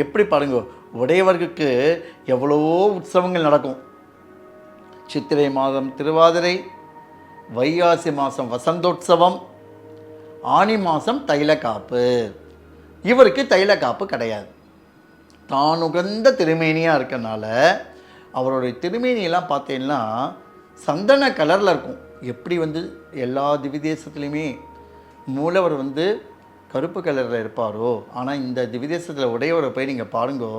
எப்படி பாருங்க உடையவர்களுக்கு எவ்வளவோ உற்சவங்கள் நடக்கும். சித்திரை மாதம் திருவாதிரை வைகாசி மாதம் வசந்தோற்சவம் ஆனி மாதம் தைலக்காப்பு. இவருக்கு தைலக்காப்பு கிடையாது. தான் உகந்த திருமேனியாக இருக்கனால அவருடைய திருமேனியெல்லாம் பார்த்தீங்கன்னா சந்தன கலரில் இருக்கும். எப்படி வந்து எல்லா திவிதேசத்துலேயுமே மூலவர் வந்து கருப்பு கலரில் இருப்பாரோ? ஆனால் இந்த திவிதேசத்தில் உடையவரை போய் நீங்கள் பாருங்கோ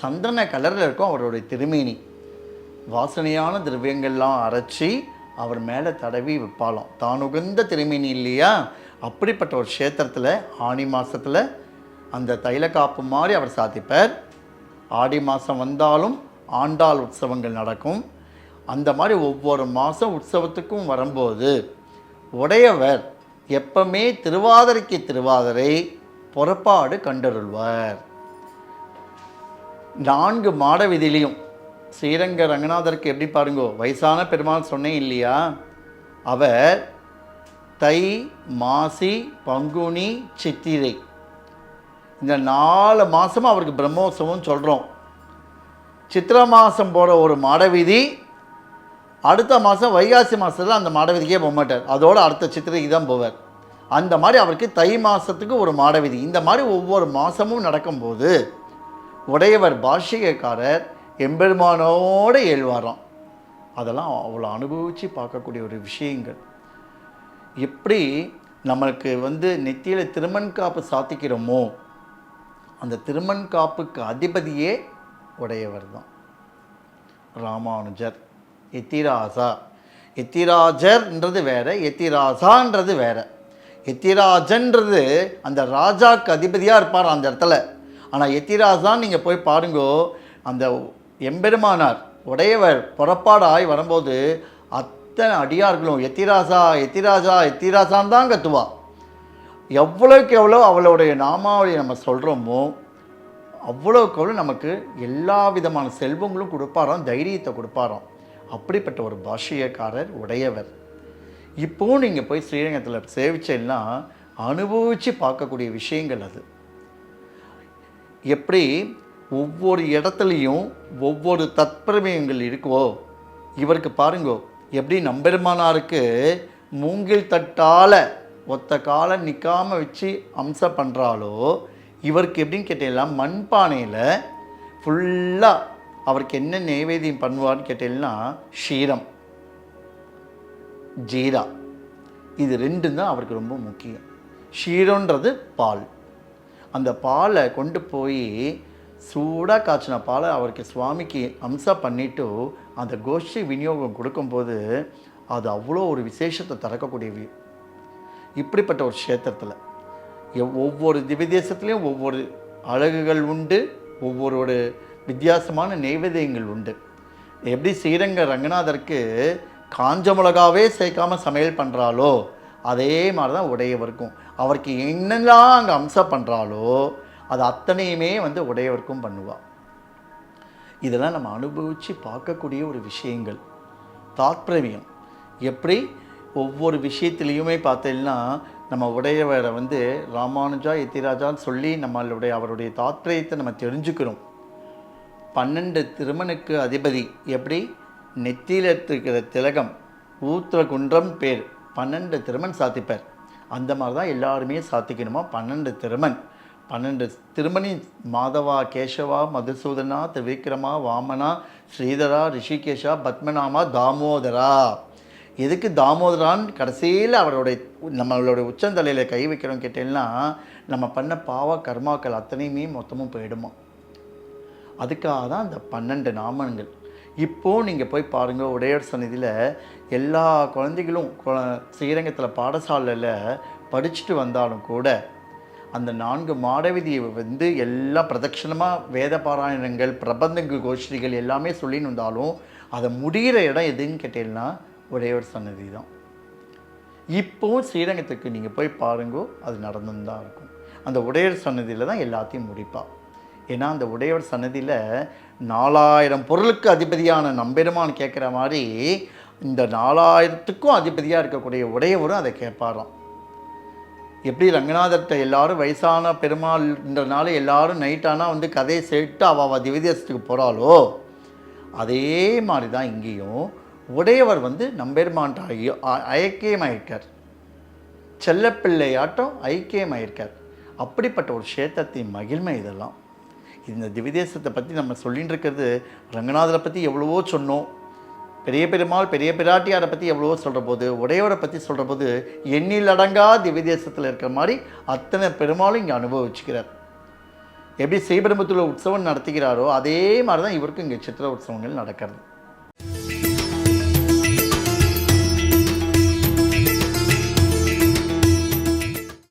சந்தன கலரில் இருக்கும் அவருடைய திருமேனி. வாசனையான திரவியங்கள்லாம் அரைச்சி அவர் மேலே தடவி வைப்பாளாம். தான் உகந்த திருமேனி இல்லையா? அப்படிப்பட்ட ஒரு க்ஷேத்திரத்தில் ஆனி மாதத்தில் அந்த தைல காப்பு மாதிரி அவர் சாத்திப்பார். ஆடி மாதம் வந்தாலும் ஆண்டாள் உற்சவங்கள் நடக்கும். அந்த மாதிரி ஒவ்வொரு மாதம் உற்சவத்துக்கும் வரும்போது உடையவர் எப்பவுமே திருவாதிரைக்கு திருவாதிரை புறப்பாடு கண்டருள்வார். நான்கு மாட விதிலையும் ஸ்ரீரங்க ரங்கநாதருக்கு எப்படி பாருங்கோ வயசான பெருமாள் சொன்னேன் இல்லையா? அவர் தை மாசி பங்குனி சித்திரை. இந்த நாலு மாதமும் அவருக்கு பிரம்மோத்சவம் சொல்கிறோம் சித்திரை மாதம் போகிற ஒரு மாட வீதி அடுத்த மாதம் வைகாசி மாதத்தில் அந்த மாடவீதிக்கே போக மாட்டார். அதோட அடுத்த சித்திரைக்கு தான் போவார். அந்த மாதிரி அவருக்கு தை மாதத்துக்கு ஒரு மாடவீதி. இந்த மாதிரி ஒவ்வொரு மாதமும் நடக்கும்போது உடையவர் பாஷிகக்காரர் எம்பெருமானோடு ஏழ்வாராம் அதெல்லாம் அவ்வளோ அனுபவித்து பார்க்கக்கூடிய ஒரு விஷயங்கள். எப்படி நம்மளுக்கு வந்து நெத்தியில் திருமண் காப்பு சாத்திக்கிறோமோ அந்த திருமண் காப்புக்கு அதிபதியே உடையவர் தான். ராமானுஜர். எத்திராசா. எத்திராஜர்ன்றது வேறு எத்திராசான்றது வேறு. எத்திராஜன்றது அந்த ராஜாக்கு அதிபதியாக இருப்பார் அந்த இடத்துல. ஆனால் எத்திராசான்னு நீங்கள் போய் பாருங்கோ அந்த எம்பெருமானார் உடையவர் புறப்பாடாய் வரும்போது அத்தனை அடியார்களும் எத்திராசா எத்திராஜா எத்திராசான் தான் கத்துவா. எவ்வளோக்கு எவ்வளோ அவளுடைய நாமாவளி நம்ம சொல்கிறோமோ அவ்வளோக்கு அவ்வளோ நமக்கு எல்லா விதமான செல்வங்களும் கொடுப்பாராம் தைரியத்தை கொடுப்பாராம். அப்படிப்பட்ட ஒரு பாஷியக்காரர் உடையவர். இப்போது நீங்கள் போய் ஸ்ரீரங்கத்தில் சேவிச்சேன்னா அனுபவித்து பார்க்கக்கூடிய விஷயங்கள் அது. எப்படி ஒவ்வொரு இடத்துலையும் ஒவ்வொரு தத்பிரமயங்கள் இருக்கோ இவருக்கு பாருங்கோ எப்படி நம்பெருமானாருக்கு மூங்கில் தட்டால் ஒத்த காலை நிற்காமல் வச்சு அம்சம் பண்ணுறாலோ இவருக்கு எப்படின்னு கேட்டீங்கன்னா மண்பானையில் ஃபுல்லாக அவருக்கு என்ன நைவேத்தியம் பண்ணுவார்னு கேட்டீங்கன்னா ஷீரம். ஜீரா. இது ரெண்டும் தான் அவருக்கு ரொம்ப முக்கியம். ஷீரன்றது பால். அந்த பாலை கொண்டு போய் சூடாக காய்ச்சின பாலை அவருக்கு சுவாமிக்கு அம்சா பண்ணிட்டு அந்த கோஷ்டி விநியோகம் கொடுக்கும்போது அது அவ்வளோ ஒரு விசேஷத்தை திறக்கக்கூடிய இப்படிப்பட்ட ஒரு க்ஷேத்திரத்தில். எவ் ஒவ்வொரு திவ்யதேசத்துலேயும் ஒவ்வொரு அழகுகள் உண்டு ஒவ்வொரு ஒரு வித்தியாசமான நெய்வேதியங்கள் உண்டு. எப்படி ஸ்ரீரங்க ரங்கநாதருக்கு காஞ்ச மிளகாவே சேர்க்காம சமையல் பண்ணுறாளோ அதே மாதிரி தான் உடையவருக்கும். அவருக்கு என்னெல்லாம் அங்கே அம்சம் பண்ணுறாலோ அது அத்தனையுமே வந்து உடையவருக்கும் பண்ணுவாள் இதெல்லாம் நம்ம அனுபவித்து பார்க்கக்கூடிய ஒரு விஷயங்கள். தாத்பிரமியம் எப்படி ஒவ்வொரு விஷயத்துலேயுமே பார்த்தீங்கன்னா நம்ம உடையவரை வந்து ராமானுஜா எத்திராஜான்னு சொல்லி நம்மளுடைய அவருடைய தாத்பரியத்தை நம்ம தெரிஞ்சுக்கிறோம். பன்னெண்டு திருமணுக்கு அதிபதி. எப்படி? நெத்தியில் இருக்கிற திலகம் ஊத்திர குன்றம் பேர். பன்னெண்டு திருமண் சாத்திப்பார். அந்த மாதிரி தான் எல்லாருமே சாத்திக்கணுமா? பன்னெண்டு திருமண் பன்னெண்டு திருமணி மாதவா கேசவா மதுசூதனா திரிவிக்ரமா வாமனா ஸ்ரீதரா ரிஷிகேஷா பத்மநாமா தாமோதரா. எதுக்கு தாமோதரான்னு கடைசியில் அவருடைய நம்மளுடைய உச்சந்தலையில் கை வைக்கிறோம் கேட்டேன்னா நம்ம பண்ண பாவ கர்மாக்கள் அத்தனையுமே மொத்தமும் போயிடுமா? அதுக்காக தான் அந்த பன்னெண்டு நாமங்கள். இப்போது நீங்கள் போய் பாருங்கள் உடையார் சந்நிதியில் எல்லா குழந்தைகளும் ஸ்ரீரங்கத்தில் பாடசாலையில் படிச்சுட்டு வந்தாலும் கூட அந்த நான்கு மாடவிதியை வந்து எல்லாம் பிரதட்சணமாக வேத பாராயணங்கள் பிரபந்தங்கள் கோஷ்டிகள் எல்லாமே சொல்லின்னு வந்தாலும் அதை முடிகிற இடம் எதுன்னு கேட்டீங்கன்னா உடையவர் சன்னதி தான். இப்போவும் ஸ்ரீரங்கத்துக்கு நீங்கள் போய் பாருங்கோ அது நடந்துன்னு தான் இருக்கும். அந்த உடையர் சன்னதியில் தான் எல்லாத்தையும் முடிப்பாள் ஏன்னா அந்த உடையவர் சன்னதியில் நாலாயிரம் பொருளுக்கு அதிபதியான நம்பெருமான் கேட்குற மாதிரி இந்த நாலாயிரத்துக்கும் அதிபதியாக இருக்கக்கூடிய உடையவரும் அதை கேட்பாராம். எப்படி ரங்கநாதர்கிட்ட எல்லாரும் வயசான பெருமாள்ன்றனால எல்லாரும் நைட்டானால் வந்து கதையை சேர்த்து அவள் திவிதேசத்துக்கு போகிறாளோ அதே மாதிரி தான் இங்கேயும் உடையவர் வந்து நம்பெருமான்ட்ட ஐயோ- அ- ஐக்கியமாயிருக்கார். செல்லப்பிள்ளையாட்டம் ஐக்கியமாயிருக்கார். அப்படிப்பட்ட ஒரு க்ஷேத்திரத்தின் மகிழ்மை இதெல்லாம். இந்த திவ்யதேசத்தை பற்றி நம்ம சொல்லின்னு இருக்கிறது ரங்கநாதரை பற்றி எவ்வளவோ சொன்னோம். பெரிய பெருமாள் பெரிய பிராட்டியாரை பற்றி எவ்வளவோ சொல்கிற போது உடையவரை பற்றி சொல்கிற போது எண்ணிலடங்கா திவ்யதேசத்தில் இருக்கிற மாதிரி அத்தனை பெருமாளும் இங்கே அனுபவிச்சுக்கிறார். எப்படி ஸ்ரீபெரும்புத்தூர் உற்சவம் நடத்துகிறாரோ அதே மாதிரி தான் இவருக்கும் இங்கே சித்திர உற்சவங்கள் நடக்கிறது.